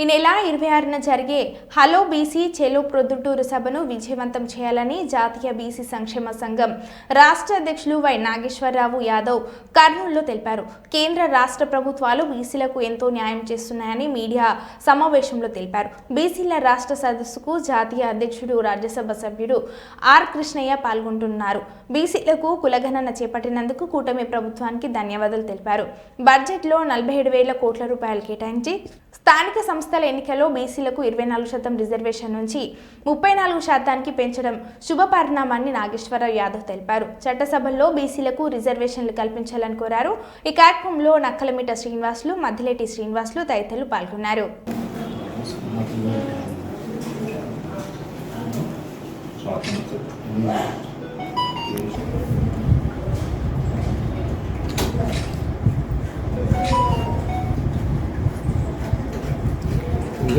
ఈ నెల ఇరవై ఆరున జరిగే హలో బీసీ చెలో ప్రొద్దుటూరు సభను విజయవంతం చేయాలని జాతీయ బీసీ సంక్షేమ సంఘం రాష్ట్ర అధ్యక్షులు వై నాగేశ్వరరావు యాదవ్ కర్నూలులో తెలిపారు. కేంద్ర రాష్ట్ర ప్రభుత్వాలు బీసీలకు ఎంతో న్యాయం చేస్తున్నాయని మీడియా సమావేశంలో తెలిపారు. బీసీల రాష్ట్ర సదస్సుకు జాతీయ అధ్యక్షుడు రాజ్యసభ సభ్యుడు ఆర్ కృష్ణయ్య పాల్గొంటున్నారు. బీసీలకు కులగణన చేపట్టినందుకు కూటమి ప్రభుత్వానికి ధన్యవాదాలు తెలిపారు. బడ్జెట్లో నలభై ఏడు వేల కోట్ల రూపాయలు కేటాయించి స్థానిక సంస్థల ఎన్నికల్లో బీసీలకు ఇరవై నాలుగు శాతం రిజర్వేషన్ నుంచి ముప్పై నాలుగు శాతానికి పెంచడం శుభ పరిణామాన్ని నాగేశ్వరరావు యాదవ్ తెలిపారు. చట్టసభల్లో బీసీలకు రిజర్వేషన్లు కల్పించాలని కోరారు. ఈ కార్యక్రమంలో నక్కలమిట శ్రీనివాసులు మద్దిలేటి శ్రీనివాసులు తదితరులు పాల్గొన్నారు. 이거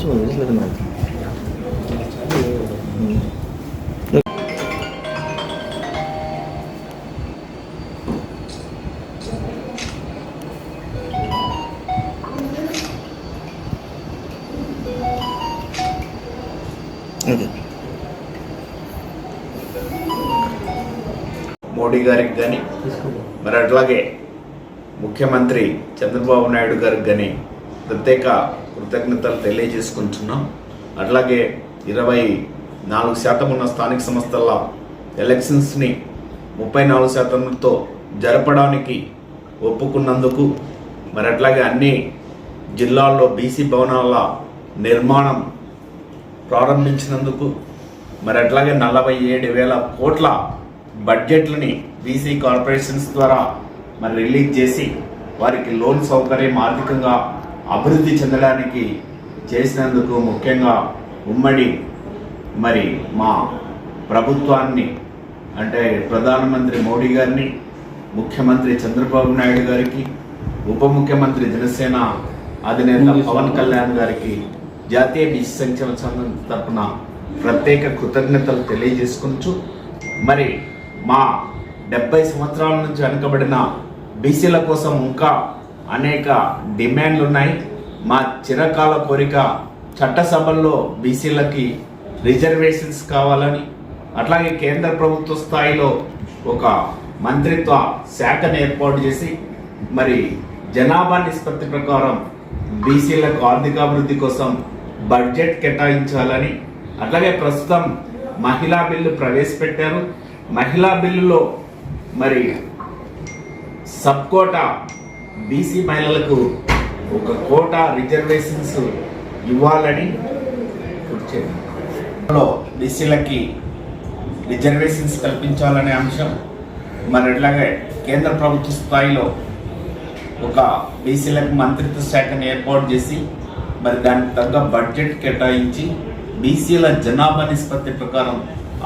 మంచిగా ఉంది ఇట్లా మనకి మోడీ గారికి కానీ మరి అట్లాగే ముఖ్యమంత్రి చంద్రబాబు నాయుడు గారికి కానీ ప్రత్యేక కృతజ్ఞతలు తెలియజేసుకుంటున్నాం. అట్లాగే ఇరవై నాలుగు శాతం ఉన్న స్థానిక సంస్థల ఎలక్షన్స్ని ముప్పై నాలుగు శాతంతో జరపడానికి ఒప్పుకున్నందుకు మరి అట్లాగే అన్ని జిల్లాల్లో బీసీ భవనాల నిర్మాణం ప్రారంభించినందుకు మరి అట్లాగే నలభై ఏడు వేల కోట్ల బడ్జెట్లని బీసీ కార్పొరేషన్స్ ద్వారా మరి రిలీజ్ చేసి వారికి లోన్ సౌకర్యం ఆర్థికంగా అభివృద్ధి చెందడానికి చేసినందుకు ముఖ్యంగా ఉమ్మడి మరి మా ప్రభుత్వాన్ని అంటే ప్రధానమంత్రి మోడీ గారిని ముఖ్యమంత్రి చంద్రబాబు నాయుడు గారికి ఉప ముఖ్యమంత్రి జనసేన అధినేత పవన్ కళ్యాణ్ గారికి జాతీయ బీసీ సంక్షేమ సంఘం తరపున ప్రత్యేక కృతజ్ఞతలు తెలియజేసుకుంటూ మరి మా డెబ్బై సంవత్సరాల నుంచి వెనుకబడిన బీసీల కోసం ఇంకా అనేక డిమాండ్లు ఉన్నాయి మా చిరకాల కోరిక చట్టసభల్లో బీసీలకి రిజర్వేషన్స్ కావాలని అట్లాగే కేంద్ర ప్రభుత్వ స్థాయిలో ఒక మంత్రిత్వ శాఖను ఏర్పాటు చేసి మరి జనాభా నిష్పత్తి ప్రకారం బీసీలకు ఆర్థికాభివృద్ధి కోసం బడ్జెట్ కేటాయించాలని అట్లాగే ప్రస్తుతం మహిళా బిల్లు ప్రవేశపెట్టారు. మహిళా బిల్లులో మరి సబ్కోటా బీసీ మహిళలకు ఒక కోట రిజర్వేషన్స్ ఇవ్వాలని లో బీసీలకి రిజర్వేషన్స్ కల్పించాలనే అంశం మరి అట్లాగే కేంద్ర ప్రభుత్వ స్థాయిలో ఒక బీసీలకు మంత్రిత్వ శాఖను ఏర్పాటు చేసి మరి దానికి తగ్గ బడ్జెట్ కేటాయించి బీసీల జనాభా నిష్పత్తి ప్రకారం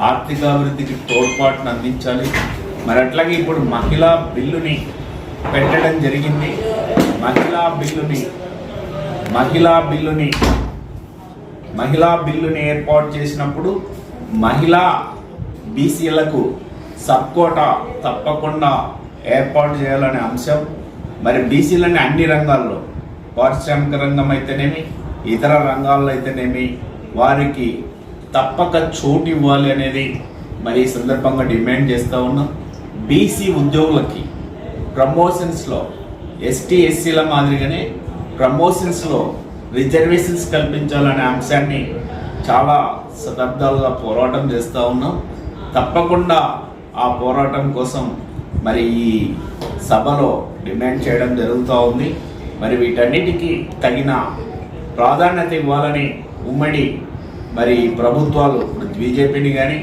ఆర్థికాభివృద్ధికి తోడ్పాటును అందించాలి. మరి అట్లాగే ఇప్పుడు మహిళా బిల్లుని పెట్టడం జరిగింది. మహిళా బిల్లుని మహిళా బిల్లుని మహిళా బిల్లుని ఏర్పాటు చేసినప్పుడు మహిళా బీసీలకు సబ్ కోటా తప్పకుండా ఏర్పాటు చేయాలనే అంశం. మరి బీసీలని అన్ని రంగాల్లో పారిశ్రామిక రంగం అయితేనేమి ఇతర రంగాల్లో అయితేనేమి వారికి తప్పక చోటు ఇవ్వాలి అనేది మరి ఈ సందర్భంగా డిమాండ్ చేస్తూ ఉన్నాం. బీసీ ఉద్యోగులకి ప్రమోషన్స్లో ఎస్టీ ఎస్సీల మాదిరిగానే ప్రమోషన్స్లో రిజర్వేషన్స్ కల్పించాలనే అంశాన్ని చాలా శతాబ్దాలుగా పోరాటం చేస్తూ ఉన్నాం. తప్పకుండా ఆ పోరాటం కోసం మరి ఈ సభలో డిమాండ్ చేయడం జరుగుతూ ఉంది. మరి వీటన్నిటికీ తగిన ప్రాధాన్యత ఇవ్వాలని ఉమ్మడి మరి ప్రభుత్వాలు బీజేపీని కానీ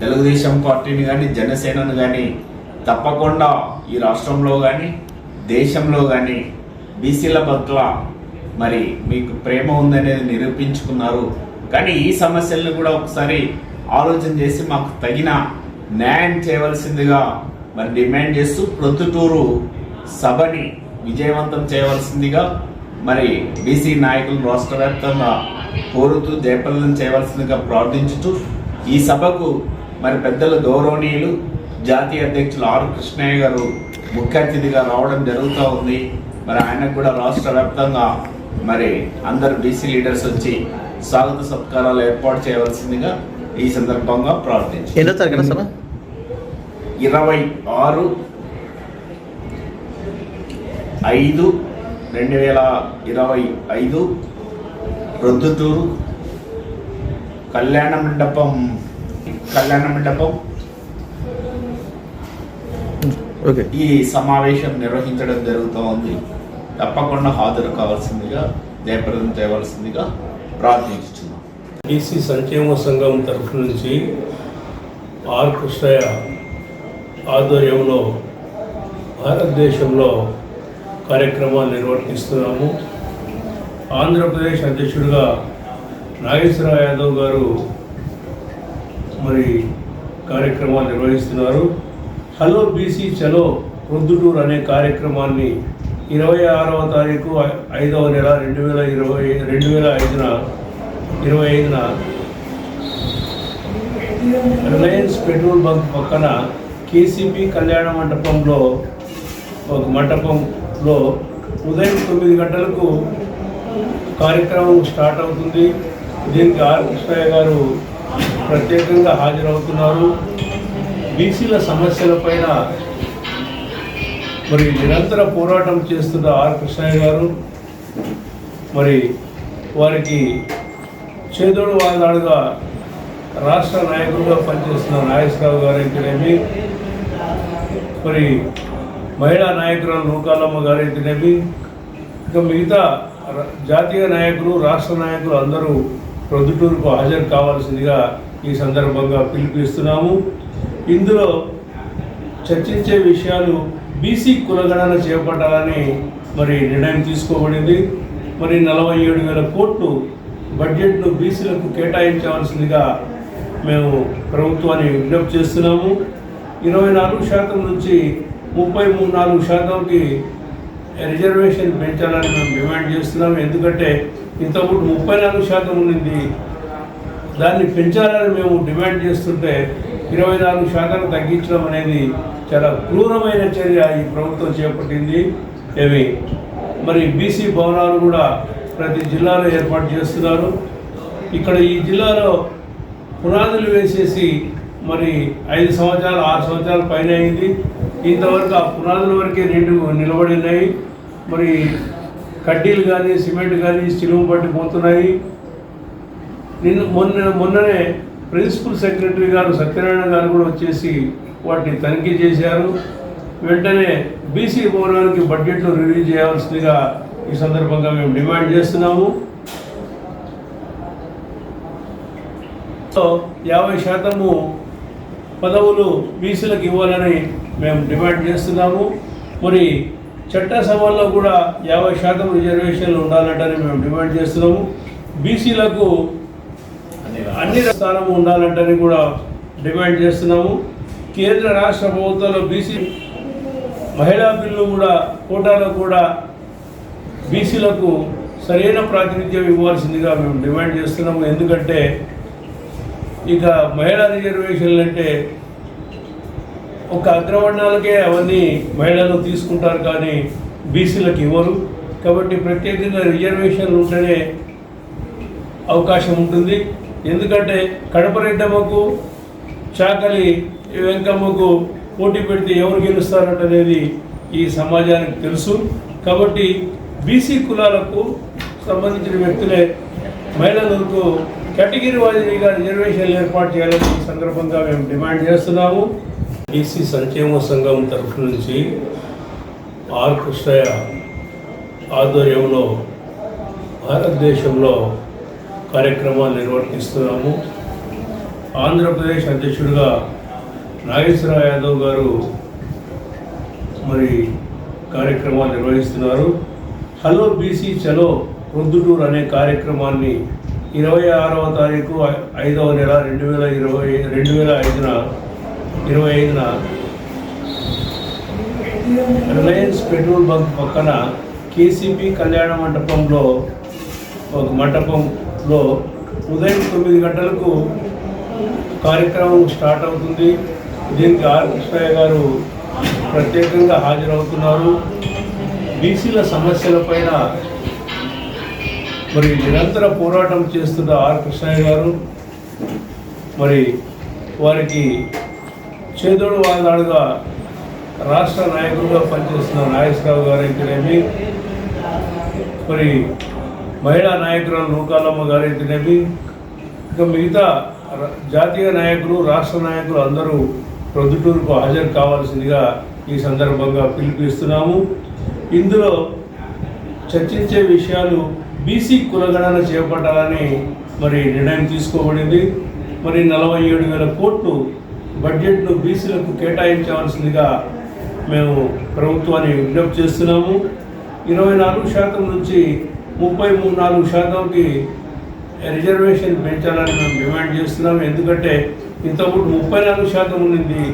తెలుగుదేశం పార్టీని కానీ జనసేనను కానీ తప్పకుండా ఈ రాష్ట్రంలో కానీ దేశంలో కానీ బీసీల పట్ల మరి మీకు ప్రేమ ఉందనేది నిరూపించుకున్నారు. కానీ ఈ సమస్యలను కూడా ఒకసారి ఆలోచన చేసి మాకు తగిన న్యాయం చేయవలసిందిగా మరి డిమాండ్ చేస్తూ ప్రొద్దుటూరు సభని విజయవంతం చేయవలసిందిగా మరి బీసీ నాయకులు రాష్ట్ర వ్యాప్తంగా కోరుతూ జయప్రదం చేయవలసిందిగా ప్రార్థించుతూ ఈ సభకు మరి పెద్దల గౌరవనీయులు జాతీయ అధ్యక్షులు ఆర్ కృష్ణయ్య గారు ముఖ్య అతిథిగా రావడం జరుగుతూ ఉంది. మరి ఆయనకు కూడా రాష్ట్ర వ్యాప్తంగా మరి అందరు బీసీ లీడర్స్ వచ్చి స్వాగత సత్కారాలు ఏర్పాటు చేయవలసిందిగా ఈ సందర్భంగా ప్రార్థించి ఎన్నో తారీఖున సార్ ఇరవై ఆరు ఐదు రెండు వేల ఇరవై ఐదు ప్రొద్దుటూరు కళ్యాణ మండపం కళ్యాణ మండపం ఈ సమావేశం నిర్వహించడం జరుగుతూ ఉంది తప్పకుండా హాజరు కావాల్సిందిగా జయప్రదం చేయవలసిందిగా ప్రార్థించుచున్నాం. బీసీ సంక్షేమ సంఘం తరఫు నుంచి ఆర్ కృష్ణయ్య ఆధ్వర్యంలో భారతదేశంలో కార్యక్రమాలు నిర్వర్తిస్తున్నాము. ఆంధ్రప్రదేశ్ అధ్యక్షుడిగా నాగేశ్వరరావు యాదవ్ గారు మరి కార్యక్రమాలు నిర్వహిస్తున్నారు. హలో బీసీ చలో ప్రొద్దుటూరు అనే కార్యక్రమాన్ని ఇరవై ఆరవ తారీఖు ఐదవ నెల రెండు వేల ఇరవై రెండు వేల ఐదున ఇరవై ఐదున రిలయన్స్ పెట్రోల్ బంక్ పక్కన కేసీపీ కళ్యాణ మండపంలో ఒక మండపంలో ఉదయం తొమ్మిది గంటలకు కార్యక్రమం స్టార్ట్ అవుతుంది. దీనికి ఆర్ కృష్ణయ్య గారు ప్రత్యేకంగా హాజరవుతున్నారు. బీసీల సమస్యలపైన మరి నిరంతర పోరాటం చేస్తున్న ఆర్ కృష్ణయ్య గారు మరి వారికి చేదోడు వాళ్ళాడుగా రాష్ట్ర నాయకులుగా పనిచేస్తున్న నాగేశ్వరరావు గారు మరి మహిళా నాయకురాలు నూకాలమ్మ గారు ఇంకా మిగతా జాతీయ నాయకులు రాష్ట్ర నాయకులు అందరూ ప్రొద్దుటూరుకు హాజరు కావాల్సిందిగా ఈ సందర్భంగా పిలిపిస్తున్నాము ఇందులో చర్చించే విషయాలు బీసీ కులగణన చేపట్టాలని మరి నిర్ణయం తీసుకోబడింది. మరి నలభై ఏడు వేల కోట్లు బడ్జెట్ను బీసీలకు కేటాయించవలసిందిగా మేము ప్రభుత్వాన్ని విజ్ఞప్తి చేస్తున్నాము. ఇరవై నాలుగు శాతం నుంచి ముప్పై మూడు నాలుగు శాతంకి రిజర్వేషన్ పెంచాలని మేము డిమాండ్ చేస్తున్నాము. ఎందుకంటే ఇంతకుముందు ముప్పై నాలుగు శాతం ఉండింది. దాన్ని పెంచాలని మేము డిమాండ్ చేస్తుంటే ఇరవై నాలుగు శాతం తగ్గించడం అనేది చాలా క్రూరమైన చర్య ఈ ప్రభుత్వం చేపట్టింది. ఏమి? మరి బీసీ భవనాలు కూడా ప్రతి జిల్లాలో ఏర్పాటు చేస్తున్నారు. ఇక్కడ ఈ జిల్లాలో పునాదులు వేసేసి మరి ఐదు సంవత్సరాలు ఆరు సంవత్సరాల పైన అయింది. ఇంతవరకు ఆ పునాదుల వరకే నిండు నిలబడి ఉన్నాయి మరి కడ్డీలు కానీ సిమెంట్ కానీ సిలువ పట్టి పోతున్నాయి నిన్న మొన్న మొన్ననే ప్రిన్సిపల్ సెక్రటరీ గారు సత్యనారాయణ గారు కూడా వచ్చేసి వాటిని తనిఖీ చేశారు. వెంటనే బీసీ భవనానికి బడ్జెట్లో రిలీజ్ చేయాల్సిందిగా ఈ సందర్భంగా మేము డిమాండ్ చేస్తున్నాము. యాభై శాతము పదవులు బీసీలకు ఇవ్వాలని మేము డిమాండ్ చేస్తున్నాము. మరి చట్టసభల్లో కూడా యాభై శాతం రిజర్వేషన్లు ఉండాలంటని మేము డిమాండ్ చేస్తున్నాము. బీసీలకు అన్ని స్థానం ఉండాలంటని కూడా డిమాండ్ చేస్తున్నాము. కేంద్ర రాష్ట్ర ప్రభుత్వాలు బీసీ మహిళా బిల్లు కూడా కోటాలో కూడా బీసీలకు సరైన ప్రాతినిధ్యం ఇవ్వాల్సిందిగా మేము డిమాండ్ చేస్తున్నాము. ఎందుకంటే ఇక మహిళా రిజర్వేషన్లు అంటే ఒక అగ్రవర్ణాలకే అవన్నీ మహిళలు తీసుకుంటారు కానీ బీసీలకు ఇవ్వరు. కాబట్టి ప్రత్యేకంగా రిజర్వేషన్లు ఉంటేనే అవకాశం ఉంటుంది. ఎందుకంటే కడపరెడ్డమ్మకు చాకలి వెంకమ్మకు పోటీ పెడితే ఎవరు గెలుస్తారంటనేది ఈ సమాజానికి తెలుసు. కాబట్టి బీసీ కులాలకు సంబంధించిన వ్యక్తులే మహిళలకు కేటగిరీ వారీగా రిజర్వేషన్లు ఏర్పాటు చేయాలని ఈ సందర్భంగా మేము డిమాండ్ చేస్తున్నాము. బీసీ సంక్షేమ సంఘం తరఫు నుంచి ఆర్ కృష్ణయ్య ఆధ్వర్యంలో భారతదేశంలో కార్యక్రమాలు నిర్వర్తిస్తున్నాము. ఆంధ్రప్రదేశ్ అధ్యక్షుడిగా నాగేశ్వర యాదవ్ గారు మరి కార్యక్రమాలు నిర్వహిస్తున్నారు. హలో బీసీ చలో ప్రొద్దుటూరు అనే కార్యక్రమాన్ని ఇరవై ఆరవ తారీఖు ఐదవ నెల రెండు వేల ఇరవై రెండు వేల ఐదున ఇరవై ఐదున రిలయన్స్ పెట్రోల్ బంక్ పక్కన కేసీపీ కళ్యాణ మండపంలో ఒక లో ఉదయం తొమ్మిది గంటలకు కార్యక్రమం స్టార్ట్ అవుతుంది. దీనికి ఆర్ కృష్ణయ్య గారు ప్రత్యేకంగా హాజరవుతున్నారు. బీసీల సమస్యలపైన మరి నిరంతర పోరాటం చేస్తున్న ఆర్ కృష్ణయ్య గారు మరి వారికి చేదోడు వాదాడుగా రాష్ట్ర నాయకులుగా పనిచేస్తున్న నాగేశ్వరరావు గారు మరి మహిళా నాయకురాలు నూకాలమ్మ గారు అయితేనేమి ఇంకా మిగతా జాతీయ నాయకులు రాష్ట్ర నాయకులు అందరూ ప్రొద్దుటూరుకు హాజరు కావాల్సిందిగా ఈ సందర్భంగా పిలుపునిస్తున్నాము. ఇందులో చర్చించే విషయాలు బీసీ కులగణన చేపట్టాలని మరి నిర్ణయం తీసుకోబడింది. మరి నలభై ఏడు వేల కోట్లు బడ్జెట్ను బీసీలకు కేటాయించవలసిందిగా మేము ప్రభుత్వాన్ని విజ్ఞప్తి చేస్తున్నాము. ఇరవై నాలుగు శాతం నుంచి ముప్పై మూడు నాలుగు శాతంకి రిజర్వేషన్ పెంచాలని మేము డిమాండ్ చేస్తున్నాము ఎందుకంటే ఇంతకుముందు ముప్పై నాలుగు శాతం ఉండింది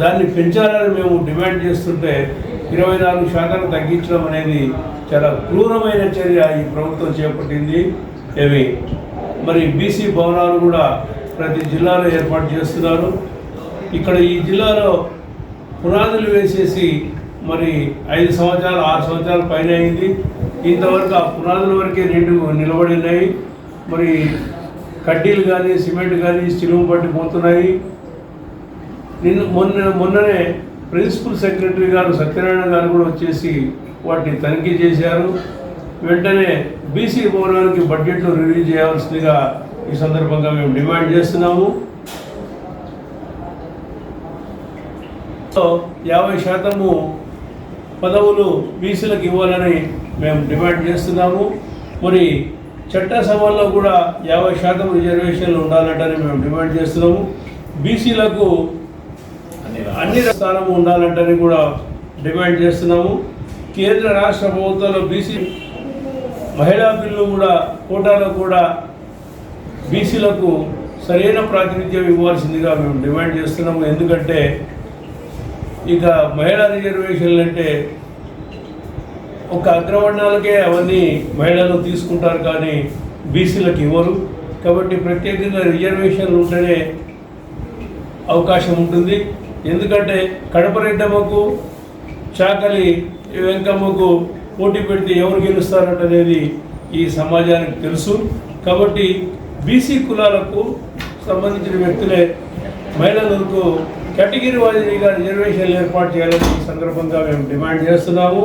దాన్ని పెంచాలని మేము డిమాండ్ చేస్తుంటే ఇరవై నాలుగు శాతం తగ్గించడం అనేది చాలా క్రూరమైన చర్య ఈ ప్రభుత్వం చేపట్టింది. ఏమి? మరి బీసీ భవనాలు కూడా ప్రతి జిల్లాలో ఏర్పాటు చేస్తున్నారు. ఇక్కడ ఈ జిల్లాలో పునాదులు వేసేసి మరి ఐదు సంవత్సరాలు ఆరు సంవత్సరాల పైన అయింది. ఇంతవరకు ఆ పునాదుల వరకే నిండు నిలబడి ఉన్నాయి మరి కడ్డీలు కానీ సిమెంట్ కానీ చిలుము పట్టిపోతున్నాయి నిన్న మొన్న మొన్ననే ప్రిన్సిపల్ సెక్రటరీ గారు సత్యనారాయణ గారు కూడా వచ్చేసి వాటిని తనిఖీ చేశారు. వెంటనే బీసీ భవనానికి బడ్జెట్లో రిలీజ్ చేయాల్సిందిగా ఈ సందర్భంగా మేము డిమాండ్ చేస్తున్నాము. యాభై శాతము పదవులు బీసీలకు ఇవ్వాలని మేము డిమాండ్ చేస్తున్నాము. మరి చట్టసభల్లో కూడా యాభై శాతం రిజర్వేషన్లు ఉండాలంటని మేము డిమాండ్ చేస్తున్నాము. బీసీలకు అన్ని స్థానం ఉండాలంటని కూడా డిమాండ్ చేస్తున్నాము. కేంద్ర రాష్ట్ర ప్రభుత్వాలు బీసీ మహిళా బిల్లు కూడా కోటాలో కూడా బీసీలకు సరైన ప్రాతినిధ్యం ఇవ్వాల్సిందిగా మేము డిమాండ్ చేస్తున్నాము. ఎందుకంటే ఇక మహిళా రిజర్వేషన్లు అంటే ఒక అగ్రవర్ణాలకే అవన్నీ మహిళలు తీసుకుంటారు కానీ బీసీలకు ఇవ్వరు. కాబట్టి ప్రత్యేకంగా రిజర్వేషన్లు ఉంటేనే అవకాశం ఉంటుంది. ఎందుకంటే కడప రెడ్డమ్మకు చాకలి వెంకమ్మకు పోటీ పెడితే ఎవరు గెలుస్తారంటనేది ఈ సమాజానికి తెలుసు. కాబట్టి బీసీ కులాలకు సంబంధించిన వ్యక్తులే మహిళలకు కేటగిరీ వారీగా రిజర్వేషన్లు ఏర్పాటు చేయాలని ఈ సందర్భంగా మేము డిమాండ్ చేస్తున్నాము.